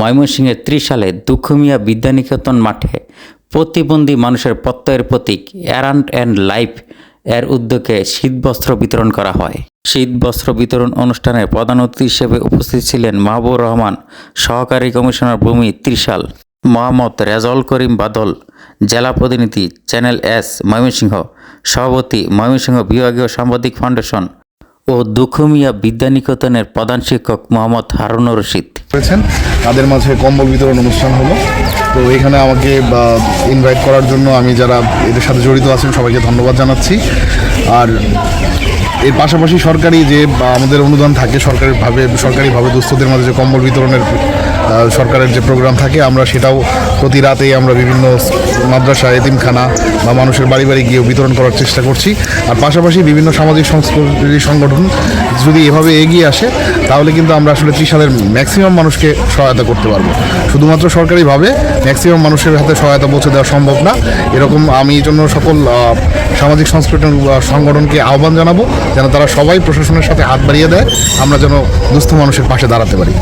ময়মনসিংহের ত্রিশালে দুঃখমিয়া বিদ্যানিকেতন মাঠে প্রতিবন্ধী মানুষের প্রত্যয়ের প্রতীক অ্যারান্ট অ্যান্ড লাইফ এর উদ্যোগে শীতবস্ত্র বিতরণ করা হয়। শীতবস্ত্র বিতরণ অনুষ্ঠানে প্রধান অতিথি হিসেবে উপস্থিত ছিলেন মাহবুর রহমান, সহকারী কমিশনার ভূমি ত্রিশাল, মোহাম্মদ রেজল করিম বাদল, জেলা প্রতিনিধি চ্যানেল এস ময়মনসিংহ, সভাপতি ময়মনসিংহ বিভাগীয় সাংবাদিক ফাউন্ডেশন ও দুঃখমিয়া বিদ্যানিকেতনের প্রধান শিক্ষক মোহাম্মদ হারুনুর রশিদ। করেছেন। তাদের মাঝে কম্বল বিতরণ অনুষ্ঠান হলো। তো এখানে আমাকে ইনভাইট করার জন্য আমি যারা এদের সাথে জড়িত আছেন সবাইকে ধন্যবাদ জানাচ্ছি। আর এর পাশাপাশি সরকারি যে আমাদের অনুদান থাকে, সরকারিভাবে সরকারিভাবে দুস্থদের মাঝে যে কম্বল বিতরণের সরকারের যে প্রোগ্রাম থাকে, আমরা সেটাও প্রতি রাতেই আমরা বিভিন্ন মাদ্রাসা, এতিমখানা বা মানুষের বাড়ি বাড়ি গিয়ে বিতরণ করার চেষ্টা করছি। আর পাশাপাশি বিভিন্ন সামাজিক সংস্কৃতি সংগঠন যদি এভাবে এগিয়ে আসে, তাহলে কিন্তু আমরা আসলে ত্রিশালের ম্যাক্সিমাম মানুষকে সহায়তা করতে পারব। শুধুমাত্র সরকারিভাবে ম্যাক্সিমাম মানুষের হাতে সহায়তা পৌঁছে দেওয়া সম্ভব না। এরকম আমি এই জন্য সকল সামাজিক সংস্কৃতি সংগঠনকে আহ্বান জানাব, যেন তারা সবাই প্রশাসনের সাথে হাত বাড়িয়ে দেয়, আমরা যেন দুস্থ মানুষের পাশে দাঁড়াতে পারি।